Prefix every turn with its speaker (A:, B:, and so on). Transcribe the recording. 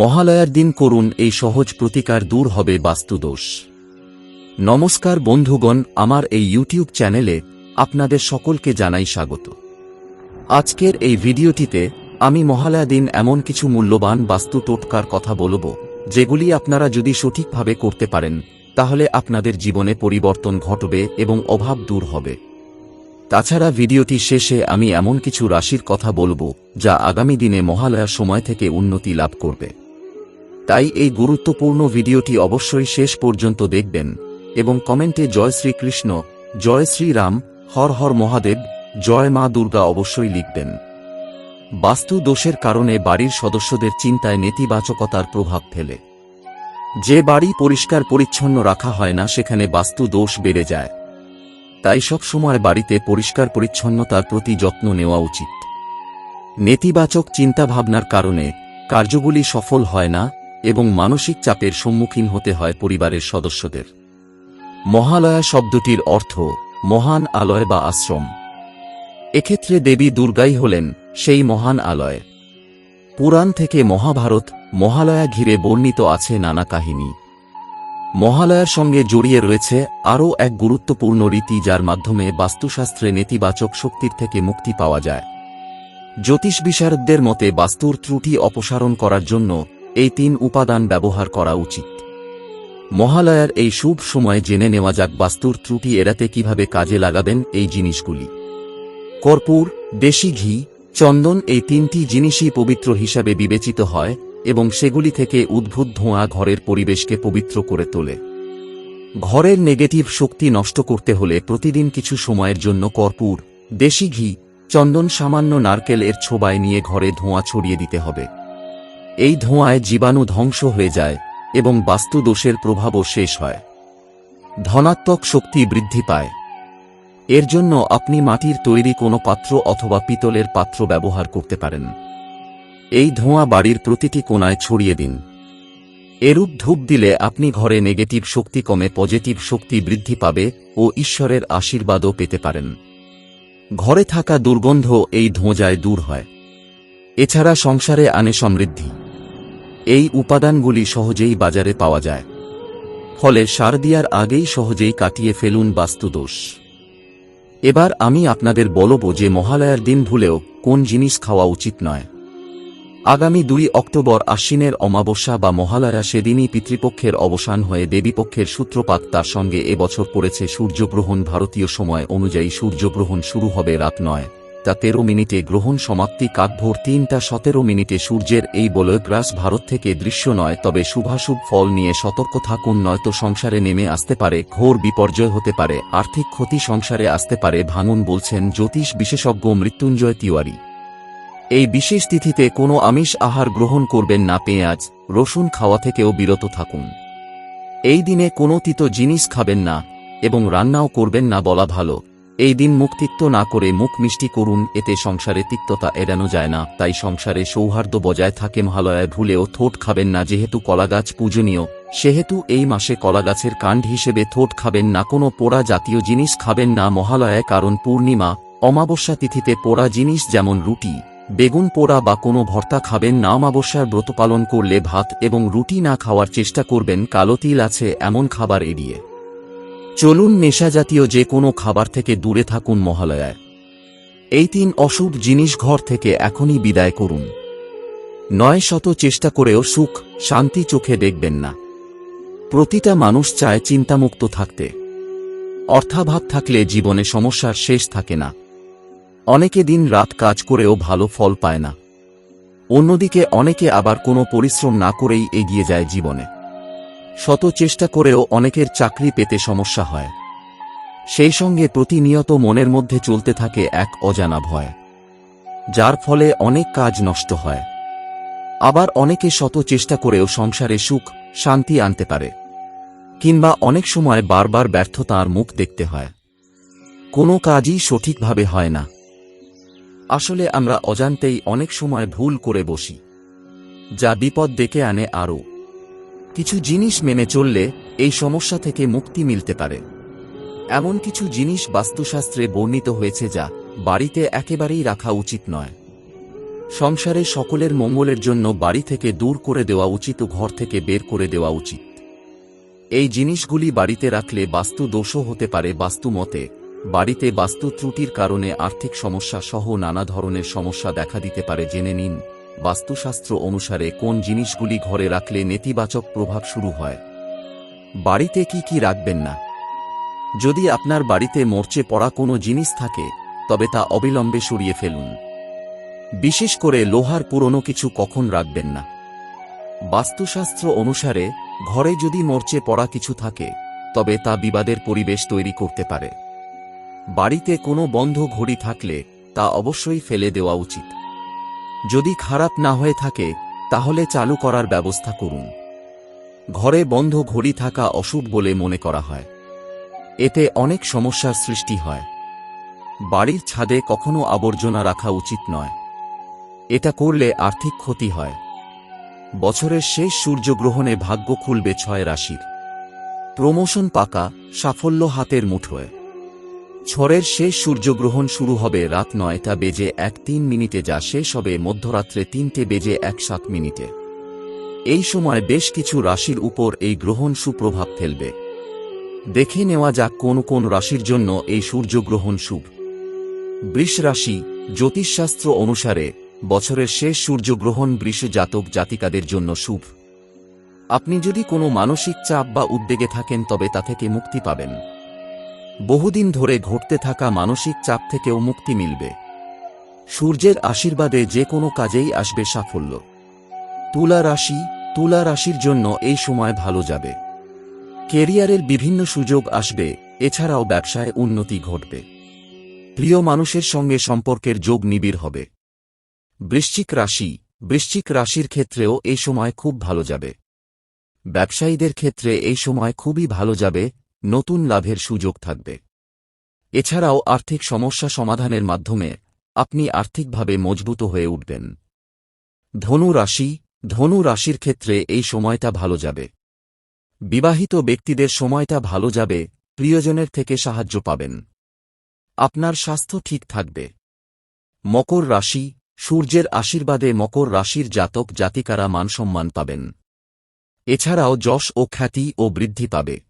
A: মহালয়ার দিন করুন এই সহজ প্রতিকার দূর হবে বাস্তুদোষ। নমস্কার বন্ধুগণ, আমার এই ইউটিউব চ্যানেলে আপনাদের সকলকে জানাই স্বাগত। আজকের এই ভিডিওটিতে আমি মহালয়া দিন এমন কিছু মূল্যবান বাস্তু টোটকার কথা বলব, যেগুলি আপনারা যদি সঠিকভাবে করতে পারেন, তাহলে আপনাদের জীবনে পরিবর্তন ঘটবে এবং অভাব দূর হবে। তাছাড়া ভিডিওটি শেষে আমি এমন কিছু রাশির কথা বলব, যা আগামী দিনে মহালয়ার সময় থেকে উন্নতি লাভ করবে। তাই এই গুরুত্বপূর্ণ ভিডিওটি অবশ্যই শেষ পর্যন্ত দেখবেন এবং কমেন্টে জয় শ্রীকৃষ্ণ, জয় শ্রীরাম, হর হর মহাদেব, জয় মা দুর্গা অবশ্যই লিখবেন। বাস্তু দোষের কারণে বাড়ির সদস্যদের চিন্তায় নেতিবাচকতার প্রভাব ফেলে। যে বাড়ি পরিষ্কার পরিচ্ছন্ন রাখা হয় না, সেখানে বাস্তু দোষ বেড়ে যায়। তাই সব সময় বাড়িতে পরিষ্কার পরিচ্ছন্নতার প্রতি যত্ন নেওয়া উচিত। নেতিবাচক চিন্তাভাবনার কারণে কার্যগুলি সফল হয় না এবং মানসিক চাপের সম্মুখীন হতে হয় পরিবারের সদস্যদের। মহালয়া শব্দটির অর্থ মহান আলয় বা আশ্রম। এক্ষেত্রে দেবী দুর্গাই হলেন সেই মহান আলয়। পুরাণ থেকে মহাভারত মহালয়া ঘিরে বর্ণিত আছে নানা কাহিনী। মহালয়ার সঙ্গে জড়িয়ে রয়েছে আরও এক গুরুত্বপূর্ণ রীতি যার মাধ্যমে বাস্তুশাস্ত্রে নেতিবাচক শক্তির থেকে মুক্তি পাওয়া যায়। জ্যোতিষ বিশারদদের মতে বাস্তুর ত্রুটি অপসারণ করার জন্য এই তিন উপাদান ব্যবহার করা উচিত। মহালয়ার এই শুভ সময়ে জেনে নেওয়া যাক বাস্তুর ত্রুটি এড়াতে কীভাবে কাজে লাগাবেন এই জিনিসগুলি। কর্পূর, দেশি ঘি, চন্দন এই তিনটি জিনিসই পবিত্র হিসাবে বিবেচিত হয় এবং সেগুলি থেকে উদ্ভূত ধোঁয়া ঘরের পরিবেশকে পবিত্র করে তোলে। ঘরের নেগেটিভ শক্তি নষ্ট করতে হলে প্রতিদিন কিছু সময়ের জন্য কর্পূর, দেশি ঘি, চন্দন সামান্য নারকেল এর ছোবায় নিয়ে ঘরে ধোঁয়া ছড়িয়ে দিতে হবে। এই ধোঁয়ায় জীবাণু ধ্বংস হয়ে যায় এবং বাস্তু দোষের প্রভাবও শেষ হয়। ধনাত্মক শক্তি বৃদ্ধি পায়। এর জন্য আপনি মাটির তৈরি কোনো পাত্র অথবা পিতলের পাত্র ব্যবহার করতে পারেন। এই ধোঁয়া বাড়ির প্রতিটি কোণায় ছড়িয়ে দিন। এরূপ ধূপ দিলে আপনি ঘরে নেগেটিভ শক্তি কমে পজিটিভ শক্তি বৃদ্ধি পাবে ও ঈশ্বরের আশীর্বাদও পেতে পারেন। ঘরে থাকা দুর্গন্ধ এই ধোঁজায় দূর হয়। এছাড়া সংসারে আনে সমৃদ্ধি এই উপাদানগুলি সহজেই বাজারে পাওয়া যায়। ফলে সার দিয়ার আগেই সহজেই কাটিয়ে ফেলুন বাস্তুদোষ। এবার আমি আপনাদের বলব যে মহালয়ার দিন ভুলেও কোন জিনিস খাওয়া উচিত নয়। আগামী দুই অক্টোবর আশ্বিনের অমাবস্যা বা মহালয়া সেদিনই পিতৃপক্ষের অবসান হয়ে দেবীপক্ষের সূত্রপাত তার সঙ্গে এবছর পড়েছে সূর্যগ্রহণ ভারতীয় সময় অনুযায়ী সূর্যগ্রহণ শুরু হবে রাত নয়। তা তেরো মিনিটে গ্রহণ সমাপ্তি কাকভোর তিনটা সতেরো মিনিটে সূর্যের এই বলয়গ্রাস ভারত থেকে দৃশ্য নয়, তবে শুভাশুভ ফল নিয়ে সতর্ক থাকুন নয়তো সংসারে নেমে আসতে পারে, ঘোর বিপর্যয় হতে পারে, আর্থিক ক্ষতি সংসারে আসতে পারে ভাঙুন বলছেন জ্যোতিষ বিশেষজ্ঞ মৃত্যুঞ্জয় তিওয়ারি। এই বিশেষ তিথিতে কোনো আমিষ আহার গ্রহণ করবেন না পেঁয়াজ, রসুন খাওয়া থেকেও বিরত থাকুন। এই দিনে কোনো তিত জিনিস খাবেন না, এবং রান্নাও করবেন না বলা ভালো। এই দিন তিক্ত না করে মুখ মিষ্টি করুন, এতে সংসারে তিক্ততা এড়ানো যায় না, তাই সংসারে সৌহার্দ্য বজায় থাকে মহালয়ায় ভুলেও থোট খাবেন না, যেহেতু কলাগাছ পূজনীয়। সেহেতু এই মাসে কলাগাছের কাণ্ড হিসেবে থোট খাবেন না, কোনো পোড়া জাতীয় জিনিস খাবেন না মহালয়ায়, কারণ পূর্ণিমা, অমাবস্যা তিথিতে পোড়া জিনিস যেমন রুটি, বেগুন পোড়া বা কোনো ভর্তা খাবেন না, অমাবস্যার ব্রত পালন করলে ভাত এবং রুটি না খাওয়ার চেষ্টা করবেন, কালো তিল আছে এমন খাবার এড়িয়ে। চলুন নেশাজাতীয় যে কোনো খাবার থেকে দূরে থাকুন মহালয়ায়। এই তিন অশুভ জিনিস ঘর থেকে এখনই বিদায় করুন। নয় শত চেষ্টা করেও সুখ, শান্তি চোখে দেখবেন না। প্রতিটা মানুষ চায় চিন্তামুক্ত থাকতে। অর্থাভাব থাকলে জীবনে সমস্যার শেষ থাকে না। অনেকে দিন রাত কাজ করেও ভালো ফল পায় না। অন্যদিকে অনেকে আবার কোনো পরিশ্রম না করেই এগিয়ে যায় জীবনে। শত চেষ্টা করেও অনেকের চাকরি পেতে সমস্যা হয়। সেই সঙ্গে প্রতিনিয়ত মনের মধ্যে চলতে থাকে এক অজানা ভয়। যার ফলে অনেক কাজ নষ্ট হয়। আবার অনেকে শত চেষ্টা করেও সংসারে সুখ, শান্তি আনতে পারে। কিংবা অনেক সময় বারবার ব্যর্থতার মুখ দেখতে হয়। কোনো কাজই সঠিকভাবে হয় না। আসলে আমরা অজান্তেই অনেক সময় ভুল করে বসি, যা বিপদ ডেকে আনে আরও। কিছু জিনিস মেনে চললে, এই সমস্যা থেকে মুক্তি মিলতে পারে। এমন কিছু জিনিস বাস্তুশাস্ত্রে বর্ণিত হয়েছে যা বাড়িতে একেবারেই রাখা উচিত নয়। সংসারে সকলের মঙ্গলের জন্য বাড়ি থেকে দূর করে দেওয়া উচিত ও ঘর থেকে বের করে দেওয়া উচিত। এই জিনিসগুলি বাড়িতে রাখলে বাস্তু দোষও হতে পারে। বাস্তু মতে, বাড়িতে বাস্তু ত্রুটির কারণে আর্থিক সমস্যা সহ নানা ধরনের সমস্যা দেখা দিতে পারে, জেনে নিন। বাস্তুশাস্ত্র অনুসারে কোন জিনিসগুলি ঘরে রাখলে নেতিবাচক প্রভাব শুরু হয়? বাড়িতে কি কি রাখবেন না? যদি আপনার বাড়িতে মরচে পড়া কোনো জিনিস থাকে, তবে তা অবিলম্বে সরিয়ে ফেলুন। বিশেষ করে লোহার পুরনো কিছু কখন রাখবেন না? বাস্তুশাস্ত্র অনুসারে, ঘরে যদি মরচে পড়া কিছু থাকে, তবে তা বিবাদের পরিবেশ তৈরি করতে পারে। বাড়িতে কোনো বন্ধ ঘড়ি থাকলে তা অবশ্যই ফেলে দেওয়া উচিত। যদি খারাপ না হয়ে থাকে, তাহলে চালু করার ব্যবস্থা করুন। ঘরে বন্ধ ঘড়ি থাকা অশুভ বলে মনে করা হয়। এতে অনেক সমস্যার সৃষ্টি হয়। বাড়ির ছাদে কখনো আবর্জনা রাখা উচিত নয়। এটা করলে আর্থিক ক্ষতি হয়। বছরের শেষ সূর্যগ্রহণে ভাগ্য খুলবে ছয় রাশির। প্রমোশন পাকা, সাফল্য হাতের মুঠোয়। ছরের শেষ সূর্যগ্রহণ শুরু হবে রাত নয়টা বেজে এক তিন মিনিটে, যা শেষ হবে মধ্যরাত্রে তিনটে বেজে এক সাত মিনিটে। এই সময় বেশ কিছু রাশির উপর এই গ্রহণ সুপ্রভাব ফেলবে। দেখে নেওয়া যাক কোন কোন রাশির জন্য এই সূর্যগ্রহণ শুভ। বৃষ রাশি, জ্যোতিষশাস্ত্র অনুসারে বছরের শেষ সূর্যগ্রহণ বৃষ জাতক জাতিকাদের জন্য শুভ। আপনি যদি কোনো মানসিক চাপ বা উদ্বেগে থাকেন, তবে তা থেকে মুক্তি পাবেন। বহুদিন ধরে ঘটতে থাকা মানসিক চাপ থেকেও মুক্তি মিলবে। সূর্যের আশীর্বাদে যে কোনো কাজেই আসবে সাফল্য। তুলা রাশি, তুলা রাশির জন্য এই সময় ভালো যাবে। কেরিয়ারের বিভিন্ন সুযোগ আসবে, এছাড়াও ব্যবসায় উন্নতি ঘটবে। প্রিয় মানুষের সঙ্গে সম্পর্কের যোগ নিবিড় হবে। বৃশ্চিক রাশি, বৃশ্চিক রাশির ক্ষেত্রেও এই সময় খুব ভালো যাবে। ব্যবসায়ীদের ক্ষেত্রে এই সময় খুবই ভালো যাবে নতুন লাভের সুযোগ থাকবে। এছাড়াও আর্থিক সমস্যা সমাধানের মাধ্যমে আপনি আর্থিকভাবে মজবুত হয়ে উঠবেন। ধনু রাশি, ধনু রাশির ক্ষেত্রে এই সময়টা ভালো যাবে। বিবাহিত ব্যক্তিদের সময়টা ভালো যাবে, প্রিয়জনের থেকে সাহায্য পাবেন। আপনার স্বাস্থ্য ঠিক থাকবে। মকর রাশি, সূর্যের আশীর্বাদে মকর রাশির জাতক জাতিকারা মানসম্মান পাবেন। এছাড়াও যশ ও খ্যাতি ও বৃদ্ধি পাবে।